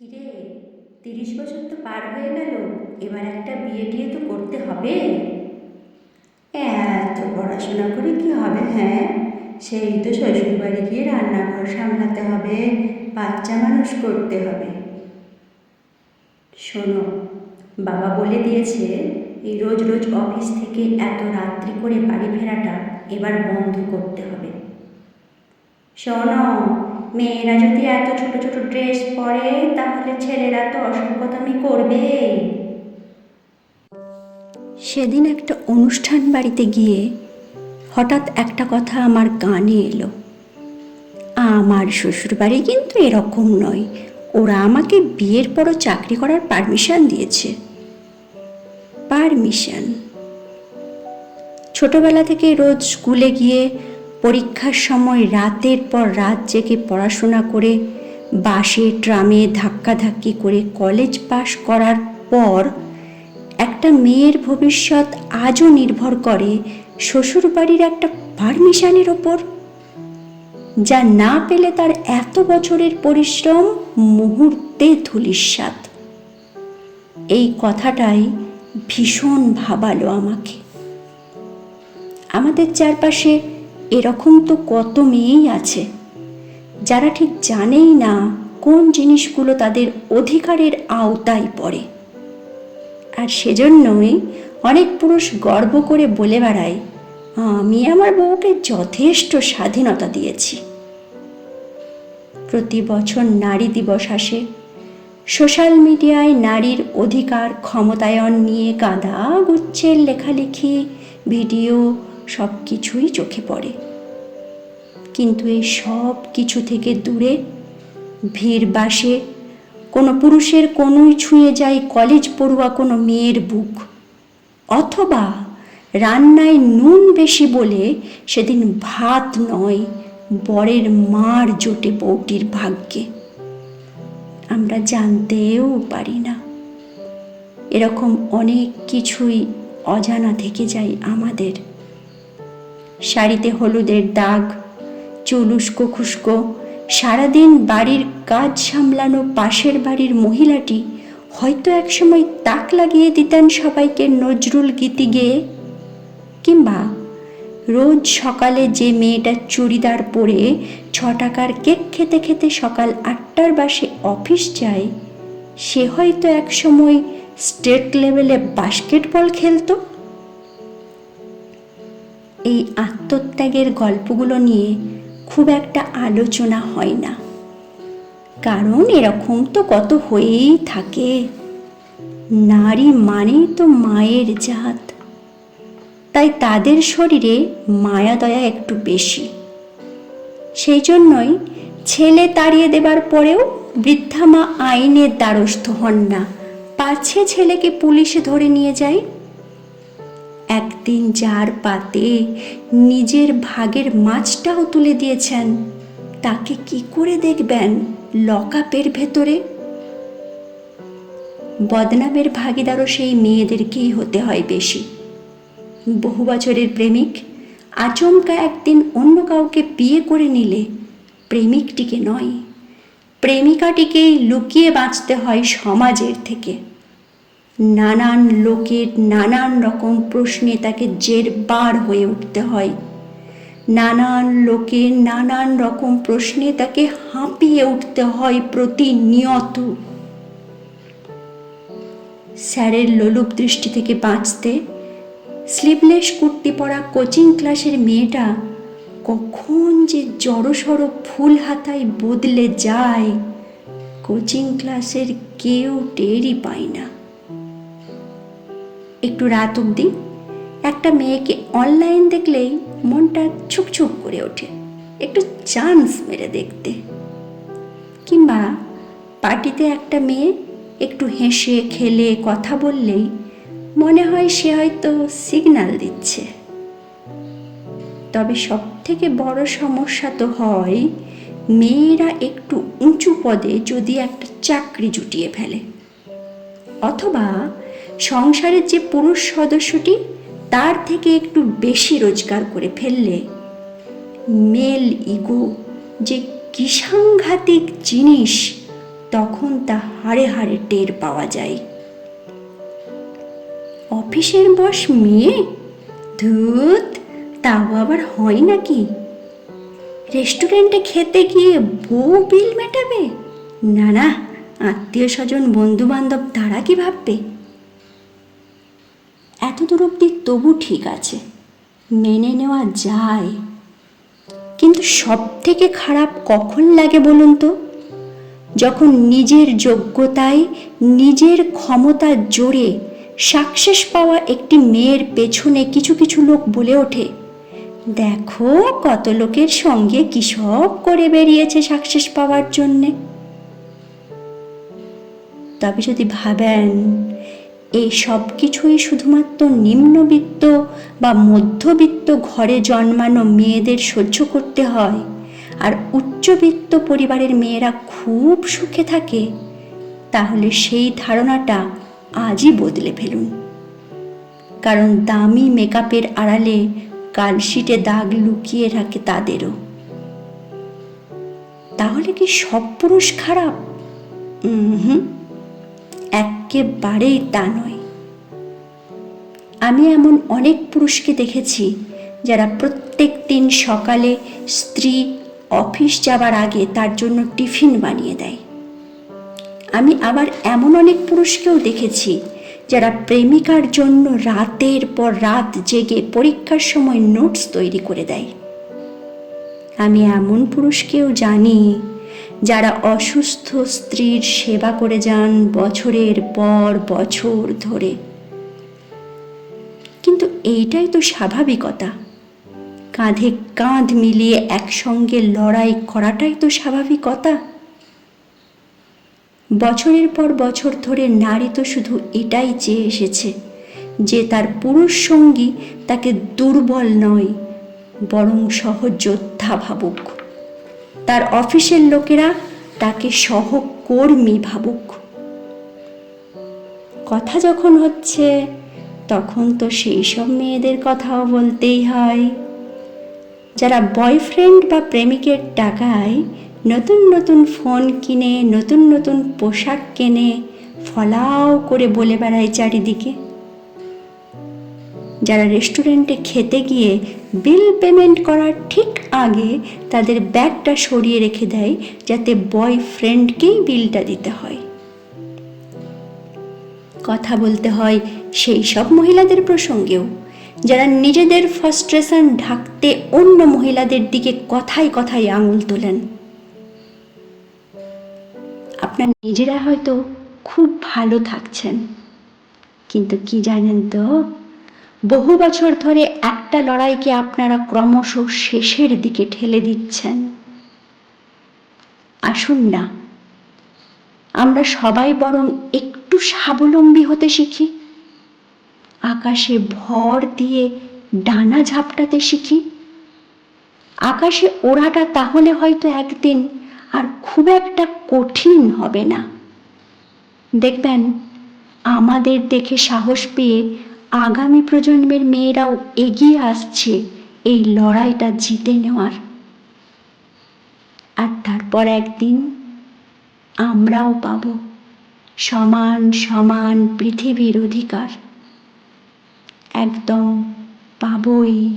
কিরে, তিরিশ বছর তো পার হয়ে গেল, এবার একটা বিয়ে টিয়ে তো করতে হবে। এত পড়াশোনা করে কি হবে হ্যাঁ? সেই তো শ্বশুরবাড়ি গিয়ে রান্নাঘর সামলাতে হবে, বাচ্চা মানুষ করতে হবে। শোনো, বাবা বলে দিয়েছে, এই রোজ রোজ অফিস থেকে এত রাত্রি করে বাড়ি ফেরাটা এবার বন্ধ করতে হবে। শোনো মেয়েরা যদি এত ছোট ছোট ড্রেস পরে, তাহলে ছেলেরা তো অসভ্যতামি করবে। সেদিন একটা অনুষ্ঠান বাড়িতে গিয়ে হঠাৎ একটা কথা আমার কানে এলো। আমার শ্বশুরবাড়ি কিন্তু এরকম নয়। ওরা আমাকে বিয়ের পরও চাকরি করার পারমিশন দিয়েছে। পারমিশন ছোটবেলা থেকে রোজ স্কুলে গিয়ে পরীক্ষার সময় রাতের পর রাত জেগে পড়াশোনা করে বাসে, ট্রামে ধাক্কাধাক্কি করে কলেজ পাশ করার পর একটা মেয়ের ভবিষ্যৎ আজও নির্ভর করে শ্বশুরবাড়ির একটা পারমিশনের ওপর। যা না পেলে তার এত বছরের পরিশ্রম মুহূর্তে ধুলিস্বাদ এই কথাটাই ভীষণ ভাবালো আমাকে। আমাদের চারপাশে এরকম তো কত মেয়েই আছে। যারা ঠিক জানেই না কোন জিনিসগুলো তাদের অধিকারের আওতায় পড়ে। আর সেজন্যই অনেক পুরুষ গর্ব করে বলে বেড়ায়, আমি আমার বউকে যথেষ্ট স্বাধীনতা দিয়েছি। প্রতি বছর নারী দিবস আসে। সোশ্যাল মিডিয়ায় নারীর অধিকার ক্ষমতায়ন নিয়ে কাঁদা গুচ্ছের লেখালেখি, ভিডিও সব কিছুই চোখে পড়ে। কিন্তু এই সব কিছু থেকে দূরে, ভিড় বাসে, কোনো পুরুষের কোনোই ছুঁয়ে যায় কলেজ পড়ুয়া কোনো মেয়ের বুক। অথবা রান্নায় নুন বেশি বলে সেদিন ভাত নয়, বরের মার জোটে বউটির ভাগ্যে। আমরা জানতেও পারি না। এরকম অনেক কিছুই অজানা থেকে যায় আমাদের। শাড়িতে হলুদের দাগ চুল উস্কো খুস্কো, সারাদিন বাড়ির কাজ সামলানো পাশের বাড়ির মহিলাটি হয়তো একসময় তাক লাগিয়ে দিতেন সবাইকে নজরুল গীতি গেয়ে। কিংবা রোজ সকালে যে মেয়েটা চুড়িদার পরে ছ টাকার কেক খেতে খেতে সকাল আটটার বাসে অফিস যায়, সে হয়তো একসময় স্টেট লেভেলে বাস্কেটবল খেলতো। এই আত্মত্যাগের গল্পগুলো নিয়ে খুব একটা আলোচনা হয় না। কারণ এরকম তো কত হয়েই থাকে। নারী মানেই তো মায়ের জাত। তাই তাদের শরীরে মায়া দয়া একটু বেশি। সেই জন্যই ছেলে তাড়িয়ে দেবার পরেও বৃদ্ধা মা আইনের দ্বারস্থ হন না। পাছে ছেলেকে পুলিশে ধরে নিয়ে যায় একদিন যার পাতে নিজের ভাগের মাছটাও তুলে দিয়েছেন, তাকে কি করে দেখবেন লকআপের ভেতরে? বদনামের ভাগিদারও সেই মেয়েদেরকেই হতে হয় বেশি। বহু বছরের প্রেমিক আচমকা একদিন অন্য কাউকে বিয়ে করে নিলে প্রেমিকটিকে নয়, প্রেমিকাটিকেই লুকিয়ে বাঁচতে হয় সমাজের থেকে। নানান লোকের নানান রকম প্রশ্নে তাকে জেরবার হয়ে উঠতে হয়। নানান লোকের নানান রকম প্রশ্নে তাকে হাঁপিয়ে উঠতে হয় প্রতিনিয়ত। স্যারের লোলুপ দৃষ্টি থেকে বাঁচতে স্লিভলেস কুর্তি পরা কোচিং ক্লাসের মেয়েটা কখন যে জড়সড় ফুল হাতায় বদলে যায়, কোচিং ক্লাসের কেউ টেরই পায় না। একটু রাত অবধি একটা মেয়েকে অনলাইন দেখলেই মনটা ছুকছুক করে ওঠে। একটু চান্স মেরে দেখতে। কিংবা পার্টিতে একটা মেয়ে একটু হেসে, খেলে, কথা বললেই মনে হয় সে হয়তো সিগন্যাল দিচ্ছে। তবে সব থেকে বড় সমস্যা তো হয়, মেয়েরা একটু উঁচু পদে যদি একটা চাকরি জুটিয়ে ফেলে। অথবা সংসারের যে পুরুষ সদস্যটি, তার থেকে একটু বেশি রোজগার করে ফেললে মেল ইগো যে কি সাংঘাতিক জিনিস, তখন তা হাড়ে হাড়ে টের পাওয়া যায়। অফিসের বস মেয়ে? ধুত, তাও আবার হয় নাকি? রেস্টুরেন্টে খেতে গিয়ে বউ বিল মেটাবে? না না, আত্মীয় স্বজন বন্ধু বান্ধব তারা কি ভাববে? এত দূর অব্দি তবু ঠিক আছে, মেনে নেওয়া যায়। কিন্তু সব থেকে খারাপ কখন লাগে বলুন তো? যখন নিজের যোগ্যতায় নিজের ক্ষমতার জোরে সাকসেস পাওয়া একটি মেয়ের পেছনে কিছু কিছু লোক বলে ওঠে, দেখো কত লোকের সঙ্গে কি সব করে বেরিয়েছে সাকসেস পাওয়ার জন্যে। তবে যদি ভাবেন এই সব কিছুই শুধুমাত্র নিম্নবিত্ত বা মধ্যবিত্ত ঘরে জন্মানো মেয়েদের সহ্য করতে হয়। আর উচ্চবিত্ত পরিবারের মেয়েরা খুব সুখে থাকে। তাহলে সেই ধারণাটা আজই বদলে ফেলুন। কারণ দামি মেকআপের আড়ালে কালশিটে দাগ লুকিয়ে রাখে তাদেরও। তাহলে কি সব পুরুষ খারাপ? হুম। একেবারেই তা নয়। আমি এমন অনেক পুরুষকে দেখেছি যারা প্রত্যেক দিন সকালে স্ত্রী অফিস যাবার আগে তার জন্য টিফিন বানিয়ে দেয়। আমি আবার এমন অনেক পুরুষকেও দেখেছি যারা প্রেমিকার জন্য রাতের পর রাত জেগে পরীক্ষার সময় নোটস তৈরি করে দেয়। আমি এমন পুরুষকেও জানি যারা অসুস্থ স্ত্রীর সেবা করে যান বছরের পর বছর ধরে। কিন্তু এইটাই তো স্বাভাবিকতা। কাঁধে কাঁধ মিলিয়ে একসঙ্গে লড়াই করাটাই তো স্বাভাবিকতা। বছরের পর বছর ধরে নারী তো শুধু এটাই চেয়ে এসেছে যে তার পুরুষ সঙ্গী তাকে দুর্বল নয়, বরং সহযোদ্ধা ভাবুক। তার অফিসের লোকেরা তাকে সহকর্মী ভাবুক। কথা যখন হচ্ছে, তখন তো সেই সব মেয়েদের কথাও বলতেই হয়। যারা বয়ফ্রেন্ড বা প্রেমিকের টাকায় নতুন নতুন ফোন কিনে, নতুন নতুন পোশাক কেনে, ফলাও করে বলে বেড়ায় চারিদিকে। যারা রেস্টুরেন্টে খেতে গিয়ে বিল পেমেন্ট করার ঠিক আগে তাদের ব্যাগটা সরিয়ে রেখে দেয়, যাতে বয়ফ্রেন্ডকেই বিলটা দিতে হয়। কথা বলতে হয় সেই সব মহিলাদের প্রসঙ্গেও, যারা নিজেদের ফ্রাস্ট্রেশন ঢাকতে অন্য মহিলাদের দিকে কথায় কথায় আঙুল তোলেন। আপনার নিজেরা হয়তো খুব ভালো থাকছেন, কিন্তু কি জানেন তো? বহু বছর ধরে একটা লড়াইকে আপনারা ক্রমশ শেষের দিকে ঠেলে দিচ্ছেন। আসুন না। আমরা সবাই বরং একটু স্বাবলম্বী হতে শিখি। আকাশে ভর দিয়ে ডানা ঝাপটাতে শিখি। আকাশে ওড়াটা তাহলে হয়তো একদিন আর খুব একটা কঠিন হবে না। দেখবেন, আমাদের দেখে সাহস পেয়ে আগামী প্রজন্মের মেয়েরাও এগিয়ে আসছে এই লড়াইটা জিতে নেওয়ার। আর তারপর একদিন আমরাও পাব সমান সমান পৃথিবীর অধিকার। একদম পাবই।